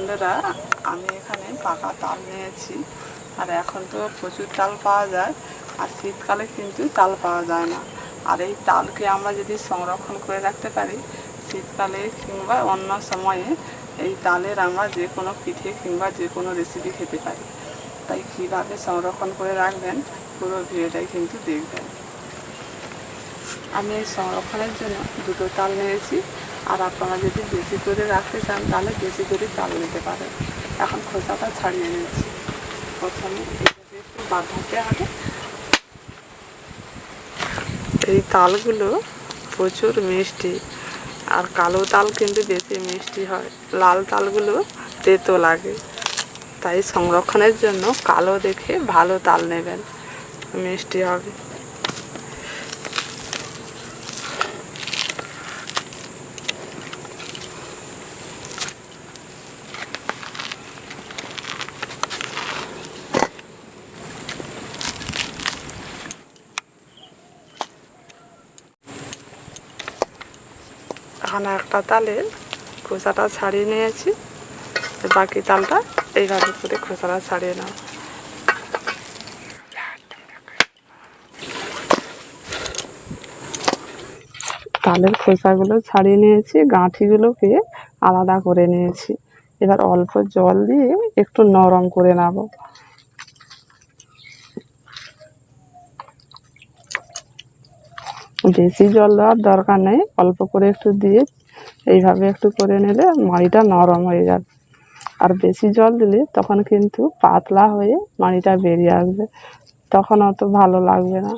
বন্ধুরা, আমি এখানে পাকা তাল নিয়েছি। আর এখন তো প্রচুর তাল পাওয়া যায়, আর শীতকালে কিন্তু তাল পাওয়া যায় না। আর এই তালকে আমরা যদি সংরক্ষণ করে রাখতে পারি, শীতকালে কিংবা অন্য সময়ে এই তালের আমরা যে কোনো পিঠে কিংবা যে কোনো রেসিপি খেতে পারি। তাই কীভাবে সংরক্ষণ করে রাখবেন, পুরো ভিডিওটাই কিন্তু দেখবেন। আমি এই সংরক্ষণের জন্য দুটো তাল নিয়েছি। আর আপনারা যদি বেশি করে রাখতে চান, তাহলে বেশি করে তাল নিতে পারেন। এখন খোসাটা ছাড়িয়ে নিচ্ছি। প্রথমে এইভাবে একটু বাঁধাতে হবে। এই তালগুলো প্রচুর মিষ্টি। আর কালো তাল কিন্তু বেশি মিষ্টি হয়। লাল তালগুলো তেতো লাগে। তাই সংরক্ষণের জন্য কালো দেখে ভালো তাল নেবেন। মিষ্টি হবে। এখানে একটা তালের খোসাটা ছাড়িয়ে নিয়েছি। বাকি তালটা এইভাবে করে খোসাটা ছাড়িয়ে নাও তালের খোসাগুলো ছাড়িয়ে নিয়েছি, গাঁঠিগুলোকে আলাদা করে নিয়েছি। এবার অল্প জল দিয়ে একটু নরম করে নেব। বেশি জল দেওয়ার দরকার নেই। অল্প করে একটু দিয়ে এইভাবে একটু করে নিলে মাড়িটা নরম হয়ে যাবে। আর বেশি জল দিলে তখন কিন্তু পাতলা হয়ে মাড়িটা বেরিয়ে আসবে। তখন অত ভালো লাগবে না।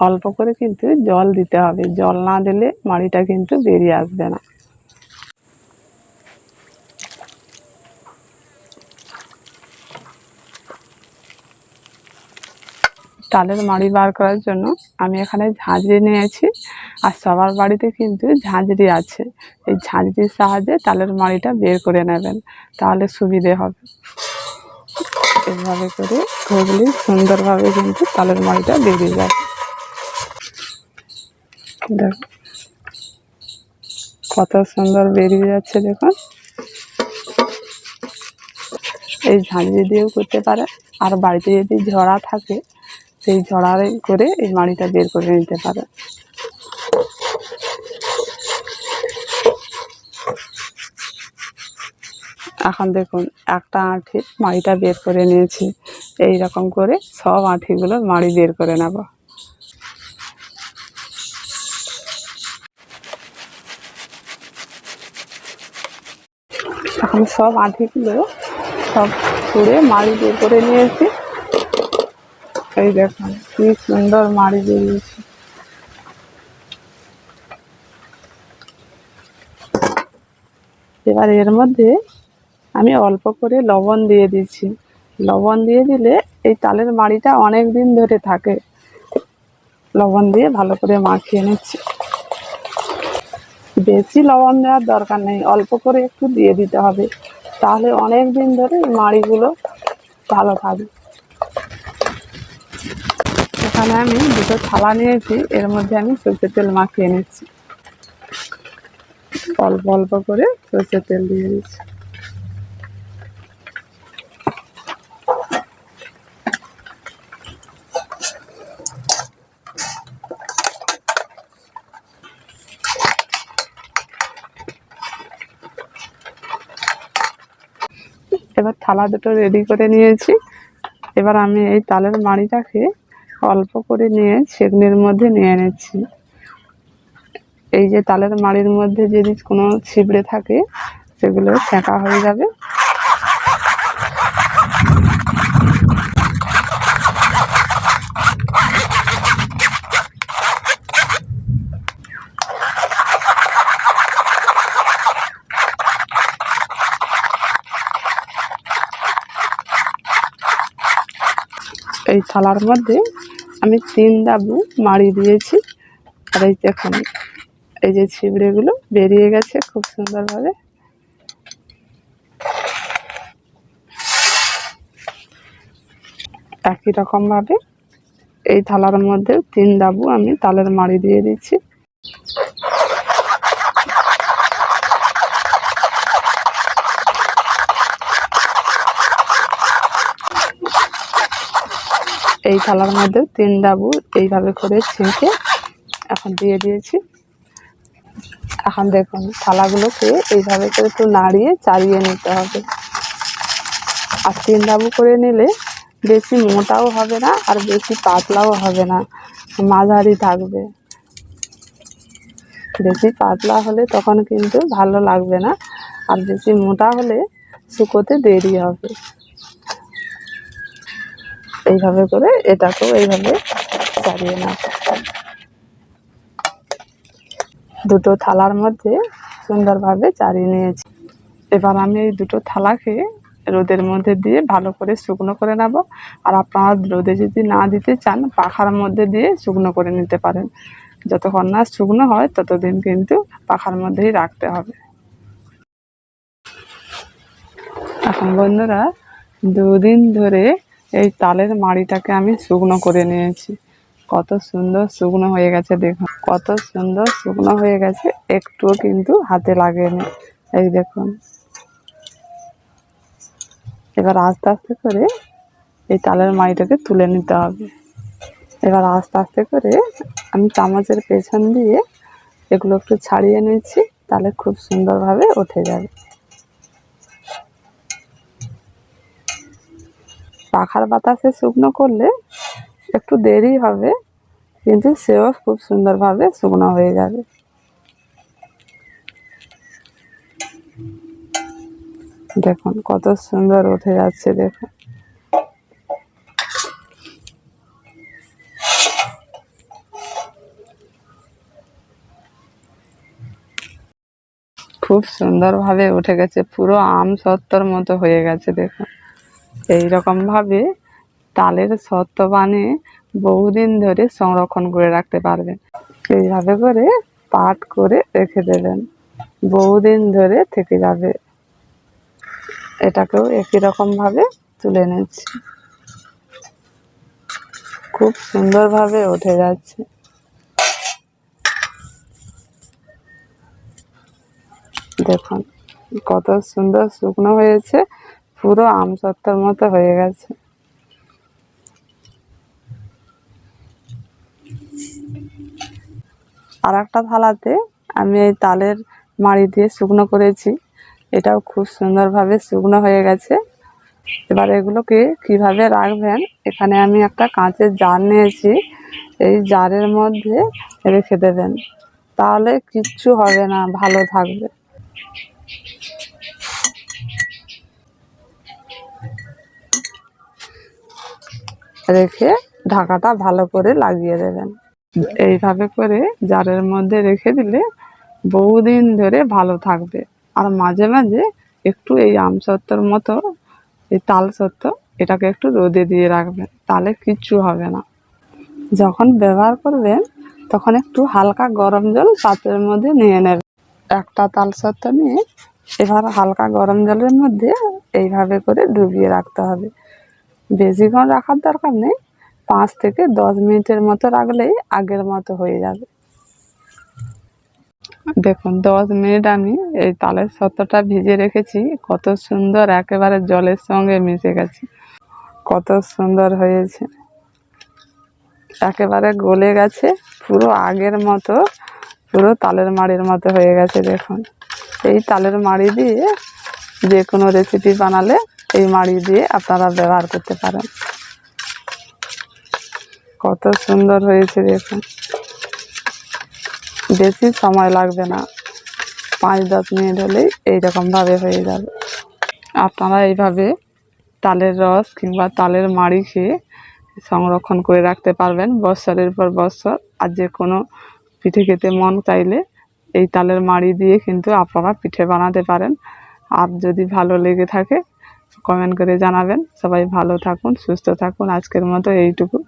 অল্প করে কিন্তু জল দিতে হবে। জল না দিলে মাড়িটা কিন্তু বেরিয়ে আসবে না। তালের মাড়ি বার করার জন্য আমি এখানে ঝাঁঝরি নিয়েছি। আর সবার বাড়িতে কিন্তু ঝাঁঝরি আছে। এই ঝাঁঝরির সাহায্যে তালের মাড়িটা বের করে নেবেন, তাহলে সুবিধে হবে। এভাবে করে ঘুরলে সুন্দরভাবে কিন্তু তালের মাড়িটা বেরিয়ে যাবে। দেখো, কত সুন্দর বেরিয়ে যাচ্ছে দেখুন এই ঝাঁঝরি দিয়েও করতে পারে। আর বাড়িতে যদি ঝরা থাকে সেই ঝড়ারে করে এই মাড়িটা বের করে নিতে পারে। এখন দেখুন, একটা আঁঠি মাড়িটা বের করে নিয়েছি। এই রকম করে সব আঁঠিগুলো মাড়ি বের করে নেব। এখন সব আঁঠিগুলো সব ছুঁড়ে মাড়ি বের করে নিয়েছি। এই দেখুন, কি সুন্দর মাড়ি বেরিয়েছে। এবার এর মধ্যে আমি অল্প করে লবণ দিয়ে দিচ্ছি। লবণ দিয়ে দিলে এই তালের মাড়িটা অনেক দিন ধরে থাকে। লবণ দিয়ে ভালো করে মাখিয়ে নিচ্ছি। বেশি লবণ দেওয়ার দরকার নেই, অল্প করে একটু দিয়ে দিতে হবে। তাহলে অনেক দিন ধরে মাড়িগুলো ভালো থাকবে। এখানে আমি দুটো থালা নিয়েছি। এর মধ্যে আমি সরষের তেল মাখিয়ে নিচ্ছি। অল্প অল্প করে সরষের তেল দিয়ে দিচ্ছি। এবার থালা দুটো রেডি করে নিয়েছি। এবার আমি এই তালের মাড়িটাকে অল্প করে নিয়ে সেগনির মধ্যে নিয়ে নিচ্ছি। এই যে তালের মাড়ির মধ্যে যদি কোনো ছিবড়ে থাকে, সেগুলো সেঁকা হয়ে যাবে। এই থালার মধ্যে আমি তিন দাবু মাড়ি দিয়েছি। আর এই দেখুন এই যে ছিবড়েগুলো বেরিয়ে গেছে খুব সুন্দরভাবে। একই রকমভাবে এই থালার মধ্যে তিন দাবু আমি তালের মাড়ি দিয়ে দিচ্ছি। এই থালার মধ্যে তিন ডাবু এইভাবে করে ছেঁকে এখন দিয়ে দিয়েছি। এখন দেখুন, থালাগুলোকে এইভাবে করে একটু নাড়িয়ে চালিয়ে নিতে হবে। আর তিন ডাবু করে নিলে বেশি মোটাও হবে না আর বেশি পাতলাও হবে না, মাঝারি থাকবে। বেশি পাতলা হলে তখন কিন্তু ভালো লাগবে না, আর বেশি মোটা হলে শুকোতে দেরি হবে। এইভাবে করে এটাকেও এইভাবে চালিয়ে না দুটো থালার মধ্যে সুন্দরভাবে চালিয়ে নিয়েছি। এবার আমি এই দুটো থালাকে রোদের মধ্যে দিয়ে ভালো করে শুকনো করে নেব। আর আপনারা রোদে যদি না দিতে চান, পাখার মধ্যে দিয়ে শুকনো করে নিতে পারেন। যতক্ষণ না শুকনো হয়, ততদিন কিন্তু পাখার মধ্যেই রাখতে হবে। এখন বন্ধুরা, দুদিন ধরে এই তালের মাড়িটাকে আমি শুকনো করে নিয়েছি। কত সুন্দর শুকনো হয়ে গেছে, দেখুন। কত সুন্দর শুকনো হয়ে গেছে, একটুও কিন্তু হাতে লাগেনি। এই দেখুন। এবার আস্তে আস্তে করে এই তালের মাড়িটাকে তুলে নিতে হবে। এবার আস্তে আস্তে করে আমি চামচের পেছন দিয়ে এগুলো একটু ছাড়িয়ে নিচ্ছি, তাহলে খুব সুন্দরভাবে উঠে যাবে। পাখার বাতাসে শুকনো করলে একটু দেরি হবে, কিন্তু সেও খুব সুন্দরভাবে শুকনো হয়ে যাবে। দেখুন, কত সুন্দর উঠে যাচ্ছে, দেখুন। খুব সুন্দরভাবে উঠে গেছে, পুরো আম সত্তর মতো হয়ে গেছে, দেখুন। এই রকমভাবে তালের সত্ত্ব বানিয়ে বহুদিন ধরে সংরক্ষণ করে রাখতে পারবেন। এইভাবে করে পাট করে রেখে দেবেন। বহুদিন ধরে থেকে যাবে। এটাকেও একই রকমভাবে তুলে নিচ্ছি। খুব সুন্দরভাবে উঠে যাচ্ছে। দেখুন, কত সুন্দর শুকনো হয়েছে। পুরো আম সত্ত্বর মতো হয়ে গেছে। আর একটা থালাতে আমি এই তালের মাড়ি দিয়ে শুকনো করেছি। এটাও খুব সুন্দরভাবে শুকনো হয়ে গেছে। এবার এগুলোকে কীভাবে রাখবেন, এখানে আমি একটা কাঁচের জার নিয়েছি। এই জারের মধ্যে রেখে দেবেন। তাহলে কিচ্ছু হবে না, ভালো থাকবে। রেখে ঢাকাটা ভালো করে লাগিয়ে দেবেন। এইভাবে করে জারের মধ্যে রেখে দিলে বহুদিন ধরে ভালো থাকবে। আর মাঝে মাঝে একটু এই আম সত্ত্বর মতো, এই তাল সত্ত্ব এটাকে একটু রোদে দিয়ে রাখবেন, তাহলে কিচ্ছু হবে না। যখন ব্যবহার করবেন, তখন একটু হালকা গরম জল পাত্রের মধ্যে নিয়ে নেবেন। একটা তাল সত্ত্ব নিয়ে এবার হালকা গরম জলের মধ্যে এইভাবে করে ডুবিয়ে রাখতে হবে। বেশিক্ষণ রাখার দরকার নেই। পাঁচ থেকে দশ মিনিটের মতো রাখলেই আগের মতো হয়ে যাবে। দেখুন, দশ মিনিট আমি এই তালের সত্ত্বটা ভিজে রেখেছি। কত সুন্দর একেবারে জলের সঙ্গে মিশে গেছে। কত সুন্দর হয়েছে। একেবারে গলে গেছে। পুরো আগের মতো, পুরো তালের মাড়ির মতো হয়ে গেছে, দেখুন। এই তালের মাড়ি দিয়ে যে কোনো রেসিপি বানালে এই মাড়ি দিয়ে আপনারা ব্যবহার করতে পারেন। কত সুন্দর হয়েছে দেখুন। বেশি সময় লাগবে না। পাঁচ, দশ মিনিট হলেই এইরকমভাবে হয়ে যাবে। আপনারা এইভাবে তালের রস কিংবা তালের মাড়ি খেয়ে সংরক্ষণ করে রাখতে পারবেন বৎসরের পর বৎসর। আর যে কোনো পিঠে খেতে মন চাইলে এই তালের মাড়ি দিয়ে কিন্তু আপনারা পিঠে বানাতে পারেন। আর যদি ভালো লেগে থাকে কমেন্ট করে জানাবেন। সবাই ভালো থাকুন সুস্থ থাকুন। আজকের মতো এইটুকু।